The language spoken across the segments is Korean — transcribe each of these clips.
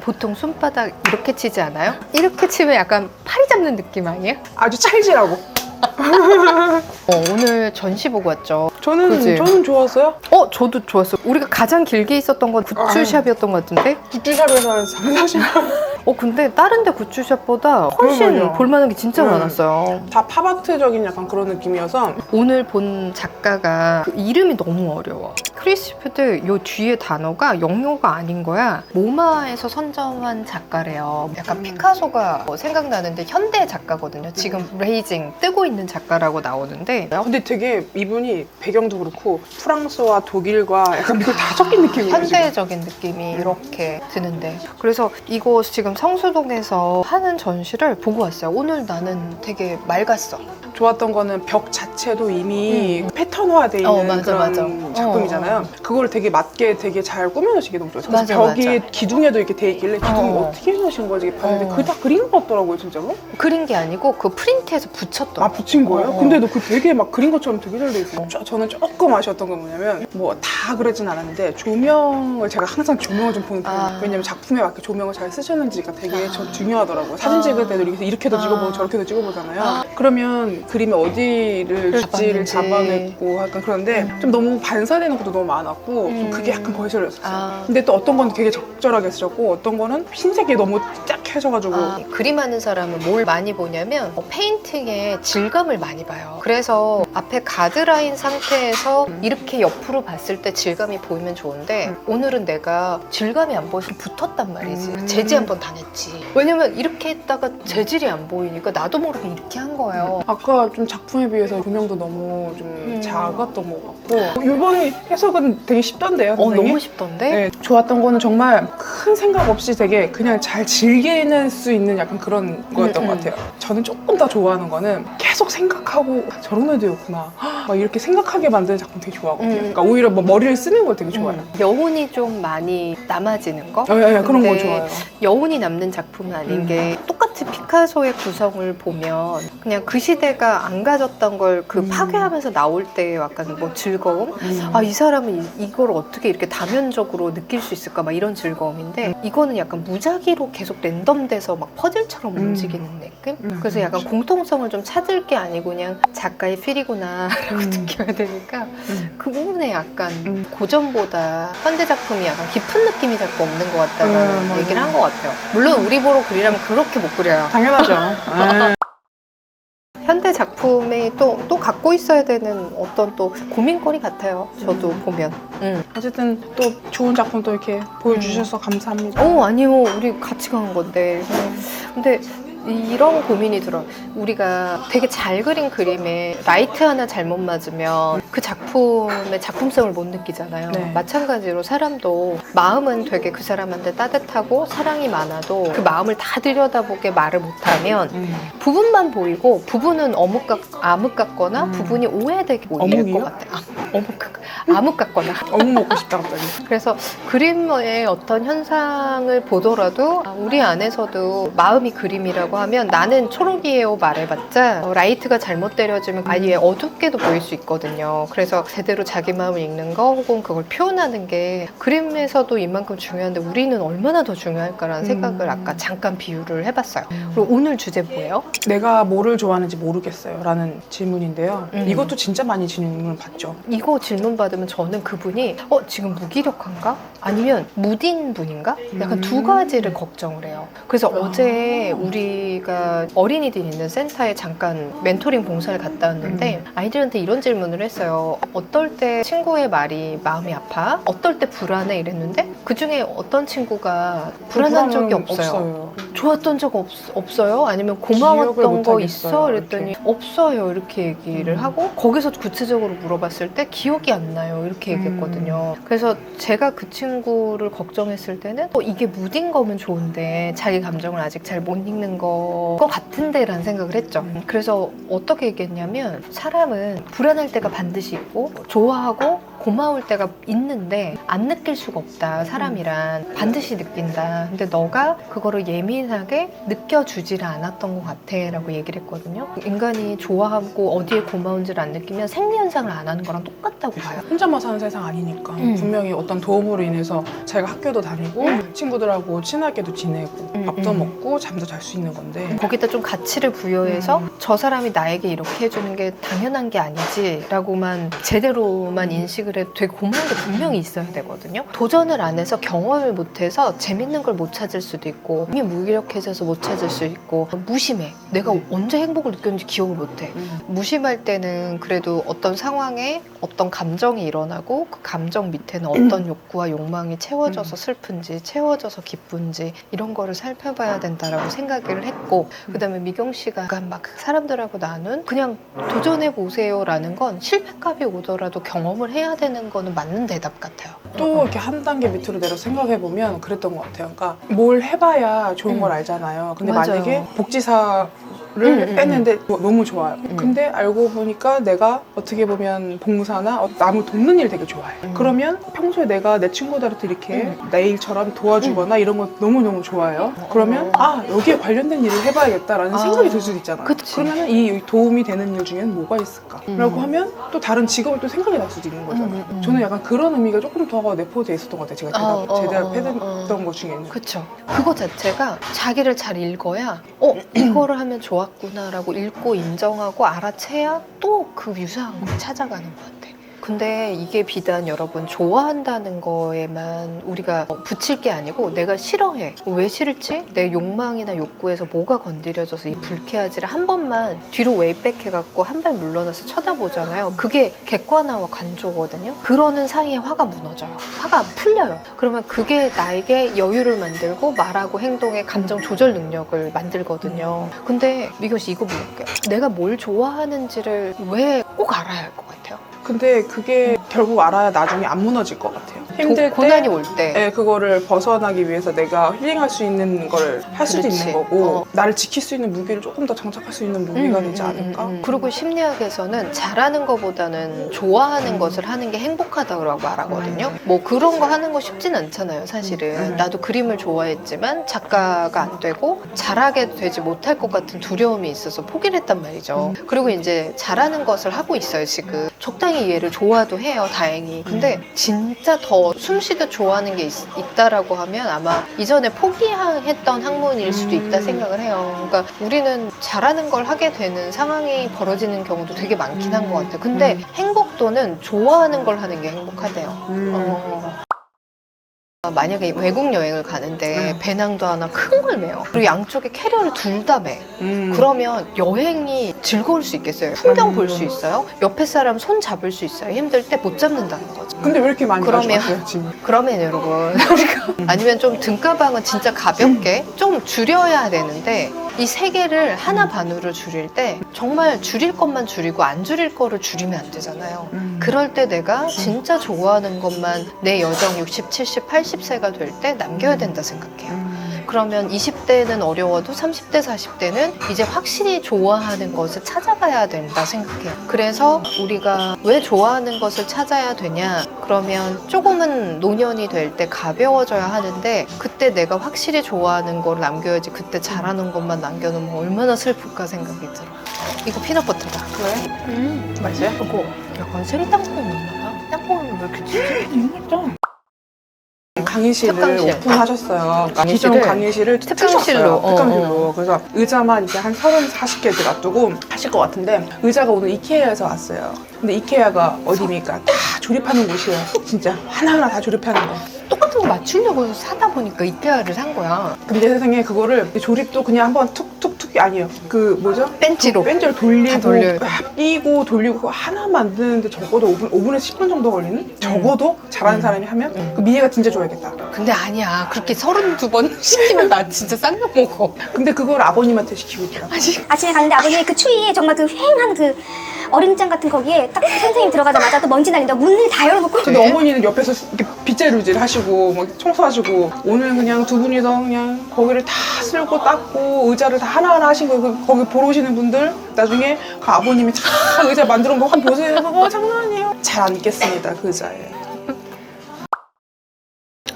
보통 손바닥 이렇게 치지 않아요? 이렇게 치면 약간 팔이 잡는 느낌 아니에요? 아주 찰지라고. 어, 오늘 전시 보고 왔죠. 저는 그치? 저는 좋았어요. 어, 저도 좋았어요. 우리가 가장 길게 있었던 건 굿즈샵이었던 것 같은데? 굿즈샵에서 3, 40만 어, 근데 다른 데 굿즈샵보다 훨씬. 볼만한 게 진짜 음. 많았어요. 다 팝아트적인 약간 그런 느낌이어서 오늘 본 작가가 그 이름이 너무 어려워. 크리스피드 요 뒤에 단어가 영어가 아닌 거야. 모마에서 선점한 작가래요. 약간 음. 피카소가 뭐 생각나는데 현대 작가거든요. 지금 레이징 뜨고 있는 작가라고 나오는데 근데 되게 이분이 배경도 그렇고 프랑스와 독일과 약간 미국 다 섞인 느낌이에요. 현대적인 느낌이 이렇게 드는데 그래서 이거 지금 성수동에서 하는 전시를 보고 왔어요. 오늘 나는 되게 맑았어. 좋았던 거는 벽 자체도 이미 음. 패턴화돼 있는 어, 맞아, 그런 맞아. 작품이잖아요. 그걸 되게 맞게 되게 잘 꾸며놓으신 게 너무 좋았어요. 맞아, 벽이 맞아. 기둥에도 이렇게 돼 있길래 기둥이 어. 어. 떻게 해놓으신 거지 봤는데 어. 그게 다 그린 것 같더라고요, 진짜로. 그린 게 아니고 그 프린트해서 붙였더라고. 아 붙인 거예요? 어. 근데도 그 되게 막 그린 것처럼 되게 잘 돼 있어요. 저- 저는 조금 아쉬웠던 건 뭐냐면 뭐 다 그러진 않았는데 조명을 제가 항상 조명을 좀 보는 편이에요. 아. 왜냐면 작품에 맞게 조명을 잘 쓰셨는지가 되게 아. 저 중요하더라고요. 사진 아. 찍을 때도 이렇게 이렇게도 아. 찍어보고 저렇게도 찍어보잖아요. 아. 그러면 그림이 어디를 줄지를 잡았는지. 잡아냈고 약간 그런데 음. 좀 너무 반사되는 것도 너무 많았고 좀 음. 그게 약간 거슬렸어요. 아. 근데 또 어떤 건 되게 적절하게 쓰셨고 어떤 거는 흰색이 너무 쫙 해져가지고 아, 그림하는 사람은 뭘 많이 보냐면 어, 페인팅의 질감을 많이 봐요. 그래서 앞에 가드라인 상태에서 음. 이렇게 옆으로 봤을 때 질감이 보이면 좋은데 음. 오늘은 내가 질감이 안 보여서 붙었단 말이지. 음. 재지 한번 당했지. 왜냐면 이렇게 했다가 재질이 안 보이니까 나도 모르게 이렇게 한 거예요. 아까 좀 작품에 비해서 조명도 너무 좀 음. 작았던 것 같고 이번에 해석은 되게 쉽던데요 어, 선생님? 너무 쉽던데? 네, 좋았던 거는 정말 큰 생각 없이 되게 그냥 잘 즐 길수 있는 약간 그런 거였던 음, 것 음. 같아요 저는 조금 더 좋아하는 거는 계속 생각하고 아, 저런 애도였구나 막 이렇게 생각하게 만드는 작품 되게 좋아하거든요 음. 그러니까 오히려 뭐 머리를 쓰는 걸 되게 좋아해요 음, 여운이 좀 많이 남아지는 거? 어, 예, 예, 그런 거 근데 좋아해요 여운이 남는 작품은 아닌 음. 게똑 같이 피카소의 구성을 보면 그냥 그 시대가 안 가졌던 걸그 음. 파괴하면서 나올 때 약간 뭐 즐거움? 음. 아, 이 사람은 이, 이걸 어떻게 이렇게 다면적으로 느낄 수 있을까? 막 이런 즐거움인데 이거는 약간 무작위로 계속 랜덤돼서 막 퍼즐처럼 음. 움직이는 느낌? 음, 그래서 약간. 공통성을 좀 찾을 게 아니고 그냥 작가의 필이구나 라고 음. 느껴야 되니까 음. 그 부분에 약간 음. 고전보다 현대 작품이 약간 깊은 느낌이 자꾸 없는 것 같다는 음, 맞아요. 얘기를 한 것 같아요. 물론 우리 보러 그리라면 그렇게 못 그려요. 당연하죠 예. 현대 작품에 또, 또 갖고 있어야 되는 어떤 또 고민거리 같아요. 저도 음. 보면. 음. 어쨌든 또 좋은 작품 또 이렇게 보여주셔서 감사합니다 어, 아니요. 우리 같이 간 건데. 근데 이런 고민이 들어. 우리가 되게 잘 그린 그림에 라이트 하나 잘못 맞으면 그 작품의 작품성을 못 느끼잖아요. 네. 마찬가지로 사람도 마음은 되게 그 사람한테 따뜻하고 사랑이 많아도 그 마음을 다 들여다보게 말을 못하면 음. 부분만 보이고 부분은 어묵 같, 암흑 같거나 음. 부분이 오해되게 보일 어묵이요? 것 같아요. 아, 어묵 같, 암흑 같거나. 어묵 먹고 싶다 갑자기 그래서 그림의 어떤 현상을 보더라도 아, 우리 안에서도 마음이 그림이라고 하면 나는 초록이에요 말해봤자 어, 라이트가 잘못 때려지면 아예 어둡게도 보일 수 있거든요. 그래서 제대로 자기 마음을 읽는 거 혹은 그걸 표현하는 게 그림에서도 이만큼 중요한데 우리는 얼마나 더 중요할까라는 음. 생각을 아까 잠깐 비유를 해봤어요. 그리고 오늘 주제 뭐예요? 내가 뭐를 좋아하는지 모르겠어요 라는 질문인데요 음. 이것도 진짜 많이 질문을 받죠 이거 질문 받으면 저는 그분이 어 지금 무기력한가? 아니면 무딘 분인가? 약간 음. 두 가지를 걱정을 해요. 그래서 아. 어제 우리가 어린이들 있는 센터에 잠깐 멘토링 봉사를 갔다 왔는데 음. 아이들한테 이런 질문을 했어요. 어떨 때 친구의 말이 마음이 아파? 어떨 때 불안해? 이랬는데 그 중에 어떤 친구가 불안한 적이 불안은 없어요. 좋았던 적 없, 없어요? 아니면 고마웠던 거 있어? 이랬더니 없어요 이렇게 얘기를 음. 하고 거기서 구체적으로 물어봤을 때 기억이 안 나요 이렇게 얘기했거든요 음. 그래서 제가 그 친구 를 걱정했을 때는 어, 이게 무딘 거면 좋은데 자기 감정을 아직 잘 못 읽는 거 같은데 라는 생각을 했죠 음. 그래서 어떻게 얘기했냐면 사람은 불안할 때가 반드시 있고 좋아하고 고마울 때가 있는데 안 느낄 수가 없다 사람이란. 반드시 느낀다. 근데 너가 그거를 예민하게 느껴주지를 않았던 것 같아 라고 얘기를 했거든요. 인간이 좋아하고 어디에 고마운지를 안 느끼면 생리현상을 안 하는 거랑 똑같다고 봐요. 혼자만 사는 세상 아니니까. 음. 분명히 어떤 도움으로 인해서 자기가 학교도 다니고 음. 친구들하고 친하게도 지내고 음, 밥도 음. 먹고 잠도 잘 수 있는 건데 거기다 좀 가치를 부여해서 음. 저 사람이 나에게 이렇게 해주는 게 당연한 게 아니지라고만 제대로만 인식을 해도 되게 고마운 게 분명히 있어야 되거든요. 도전을 안 해서 경험을 못 해서 재밌는 걸 못 찾을 수도 있고 몸이 무기력해져서 못 찾을 수 있고 무심해. 내가 언제 행복을 느꼈는지 기억을 못 해. 음. 무심할 때는 그래도 어떤 상황에 어떤 감정이 일어나고 그 감정 밑에는 어떤 욕구와 욕망이 채워져서 슬픈지 채워 져서 기쁜지 이런 거를 살펴봐야 된다라고 생각을 했고 그다음에 미경 씨가 막 사람들하고 나눈 그냥 도전해 보세요라는 건 실패값이 오더라도 경험을 해야 되는 거는 맞는 대답 같아요. 또 이렇게 한 단계 밑으로 내려 생각해 보면 그랬던 것 같아요. 그러니까 뭘 해봐야 좋은 음. 걸 알잖아요. 근데 맞아요. 만약에 복지사 를 음, 음, 뺐는데 너무 좋아요. 음. 근데 알고 보니까 내가 어떻게 보면 봉사나 어, 남을 돕는 일 되게 좋아해. 음. 그러면 평소에 내가 내 친구들한테 이렇게 음. 내 일처럼 도와주거나 이런 거 너무 너무 좋아해요. 그러면 아 여기에 관련된 일을 해봐야겠다라는 아. 생각이 들 수도 있잖아. 그치. 그러면 이 도움이 되는 일 중에는 뭐가 있을까? 음. 라고 하면 또 다른 직업이 또 생각이 날 수도 있는 거잖아. 음, 음. 저는 약간 그런 의미가 조금 더 내포되어 있었던 것 같아요. 제가 어, 대답, 어, 제대답했던 어, 것 중에는. 그쵸. 그거 자체가 자기를 잘 읽어야, 어, 이거를 하면 좋 았구나라고 읽고 인정하고 알아채야 또 그 유사한 걸 찾아가는 것 같아. 근데 이게 비단 여러분 좋아한다는 거에만 우리가 붙일 게 아니고 내가 싫어해. 왜 싫을지? 내 욕망이나 욕구에서 뭐가 건드려져서 이 불쾌하지를 한 번만 뒤로 웨이백 해갖고 한 발 물러나서 쳐다보잖아요. 그게 객관화와 간조거든요. 그러는 사이에 화가 무너져요. 화가 풀려요. 그러면 그게 나에게 여유를 만들고 말하고 행동의 감정 조절 능력을 만들거든요. 근데 미경 씨 이거 물어볼게요. 내가 뭘 좋아하는지를 왜 꼭 알아야 할 것 같아요? 근데 그게 결국 알아야 나중에 안 무너질 것 같아요. 힘들 도- 고난이 때올 때. 네, 그거를 벗어나기 위해서 내가 힐링할 수 있는 걸 할 수도 그렇지. 있는 거고 어. 나를 지킬 수 있는 무기를 조금 더 장착할 수 있는 무기가 음, 되지 음, 않을까? 음, 음. 그리고 심리학에서는 잘하는 것보다는 좋아하는 음. 것을 하는 게 행복하다고 말하거든요. 뭐 그런 거 하는 거 쉽진 않잖아요, 사실은. 음. 나도 그림을 좋아했지만 작가가 안 되고 잘하게 되지 못할 것 같은 두려움이 있어서 포기를 했단 말이죠. 음. 그리고 이제 잘하는 것을 하고 있어요, 지금. 적당히 얘를 좋아도 해요, 다행히. 근데 음. 진짜 더 숨쉬듯 좋아하는 게 있, 있다라고 하면 아마 이전에 포기했던 학문일 수도 있다 음. 생각을 해요. 그러니까 우리는 잘하는 걸 하게 되는 상황이 벌어지는 경우도 되게 많긴 한 것 같아요. 근데 음. 행복도는 좋아하는 걸 하는 게 행복하대요. 음. 어. 만약에 외국 여행을 가는데 음. 배낭도 하나 큰 걸 메요. 그리고 양쪽에 캐리어를 둘 다 매. 음. 그러면 여행이 즐거울 수 있겠어요. 풍경 음. 볼수 있어요. 옆에 사람 손 잡을 수 있어요. 힘들 때 못 잡는다는 거죠. 근데 왜 이렇게 많이 그러면- 가져가세요, 지금? 그러면 여러분 우리가 아니면 좀 등가방은 진짜 가볍게 좀 줄여야 되는데 이 세 개를 하나 반으로 줄일 때 정말 줄일 것만 줄이고 안 줄일 거를 줄이면 안 되잖아요. 음. 그럴 때 내가 진짜 좋아하는 것만 내 여정 60, 70, 80세가 될 때 남겨야 된다 생각해요. 음. 그러면 20대는 어려워도 30대, 40대는 이제 확실히 좋아하는 것을 찾아가야 된다 생각해요. 그래서 우리가 왜 좋아하는 것을 찾아야 되냐? 그러면 조금은 노년이 될 때 가벼워져야 하는데 그때 내가 확실히 좋아하는 걸 남겨야지 그때 잘하는 것만 남겨놓으면 얼마나 슬플까 생각이 들어. 이거 피넛버터다. 왜? 음, 맛있어요? 이거 약간 생땅콩 있나? 땅콩은 왜 이렇게 찌지? 맛있죠? 강의실을 특강실. 오픈하셨어요. 강의실을 기존 강의실을 특강실로, 트셨어요. 어, 특강실로. 그래서 의자만 이제 한 30, 40개 놔두고 하실 것 같은데 의자가 오늘 이케아에서 왔어요. 근데 이케아가 어디입니까? 다 조립하는 곳이에요. 진짜 하나하나 다 조립하는 거. 똑같은 거 맞추려고 사다 보니까 이케아를 산 거야. 근데 세상에 그거를 조립도 그냥 한번 툭툭툭이 아니에요. 그 뭐죠? 벤치로. 다 돌리고 돼. 아, 끼고 돌리고 그거 하나 만드는데 적어도 5분, 5분에서 10분 정도 걸리는? 적어도 잘하는 음. 사람이 하면 음. 그 미애가 진짜 좋아야겠다. 근데 아니야. 그렇게 32번 시키면 나 진짜 쌍욕 먹어. 근데 그걸 아버님한테 시키고 있더라. 아직. 아침에 갔는데 아버님이 그 추위에 정말 그 휑한 그 얼음장 같은 거기에 딱 선생님 들어가자마자 또 먼지 날린다 문을 다 열어놓고 근데 어머니는 옆에서 이렇게 빗자루질 하시고 막 청소하시고 오늘 그냥 두 분이서 그냥 거기를 다 쓸고 닦고 의자를 다 하나하나 하신 거예요. 그 거기 보러 오시는 분들 나중에 그 아버님이 참 의자 만들어 놓은 거 한번 보세요. 어 장난 아니에요. 잘 앉겠습니다 그 의자에.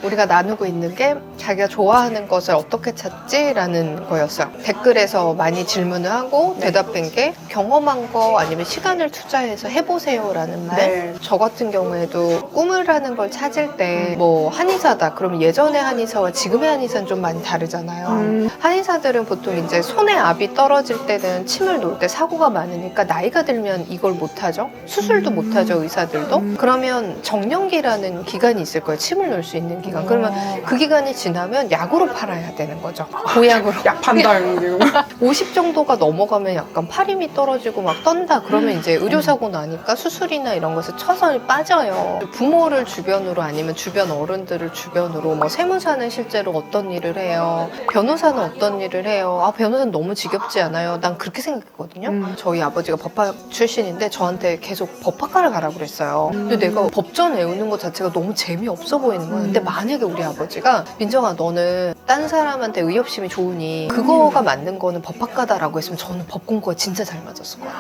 우리가 나누고 있는 게 자기가 좋아하는 것을 어떻게 찾지라는 거였어요. 댓글에서 많이 질문을 하고 네. 대답한 게 경험한 거 아니면 시간을 투자해서 해보세요라는 말. 네. 저 같은 경우에도 꿈을 하는 걸 찾을 때 뭐 한의사다. 그러면 예전의 한의사와 지금의 한의사는 좀 많이 다르잖아요. 음. 한의사들은 보통 이제 손에 압이 떨어질 때는 침을 놓을 때 사고가 많으니까 나이가 들면 이걸 못하죠. 수술도 음. 못하죠, 의사들도. 음. 그러면 정년기라는 기간이 있을 거예요. 침을 놓을 수 있는 기간. 그러면 그 기간이 지나면 약으로 팔아야 되는 거죠. 보약으로. 약 판다 이런 게50 정도가 넘어가면 약간 팔 힘이 떨어지고 막 떤다. 그러면 이제 음. 의료사고 나니까 수술이나 이런 것에 처선이 빠져요. 부모를 주변으로 아니면 주변 어른들을 주변으로 뭐 세무사는 실제로 어떤 일을 해요. 변호사는 어떤 일을 해요. 아, 변호사는 너무 지겹지 않아요. 난 그렇게 생각했거든요. 음. 저희 아버지가 법학 출신인데 저한테 계속 법학과를 가라고 그랬어요. 근데 음. 내가 법전 외우는 것 자체가 너무 재미없어 보이는 거예요. 근데 음. 만약에 우리 아버지가 민정아 너는 딴 사람한테 의협심이 좋으니 그거가 맞는 거는 법학과다라고 했으면 저는 법 공부가 진짜 잘 맞았을 거예요.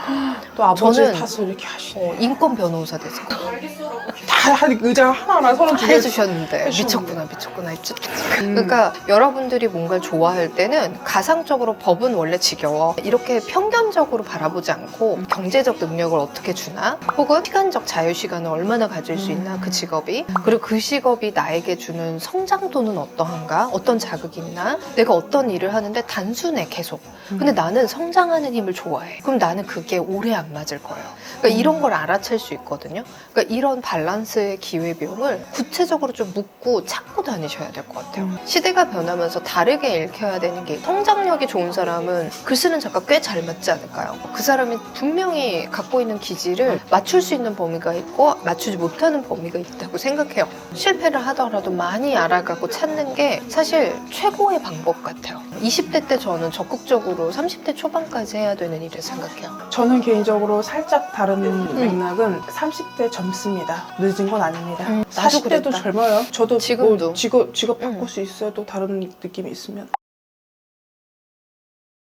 또 아버지의 저는- 탓을 이렇게 하시네 어, 인권 변호사 됐을 거예요. 다 한- 의자 하나하나 서른 두 개. 해주셨는데. 미쳤구나 미쳤구나 했죠. 음. 그러니까 여러분들이 뭔가를 좋아할 때는 가상적으로 법은 원래 지겨워. 이렇게 편견적으로 바라보지 않고 경제적 능력을 어떻게 주나 혹은 시간적 자유 시간을 얼마나 가질 수 있나 그 직업이 그리고 그 직업이 나에게 주는 성장도는 어떠한가 어떤 자극이 있나 내가 어떤 일을 하는데 단순해 계속. 근데 나는 성장하는 힘을 좋아해. 그럼 나는 그게 오래 안 맞을 거예요. 그러니까 이런 걸 알아챌 수 있거든요. 그러니까 이런 밸런스 의 기회비용을 구체적으로 좀 묻고 찾고 다니셔야 될 것 같아요. 음. 시대가 변하면서 다르게 읽혀야 되는 게 성장력이 좋은 사람은 글 쓰는 작가 꽤 잘 맞지 않을까요? 그 사람이 분명히 갖고 있는 기질을 맞출 수 있는 범위가 있고 맞추지 못하는 범위가 있다고 생각해요. 실패를 하더라도 많이 알아가고 찾는 게 사실 최고의 방법 같아요. 20대 때 저는 적극적으로 30대 초반까지 해야 되는 일을 생각해요. 저는 개인적으로 살짝 다른 맥락은 30대 젊습니다. 늦은 건 아닙니다. 음, 나도 40대도 그랬다. 젊어요. 저도 지금도. 뭐 직업, 직업 음. 바꿀 수 있어도 다른 느낌이 있으면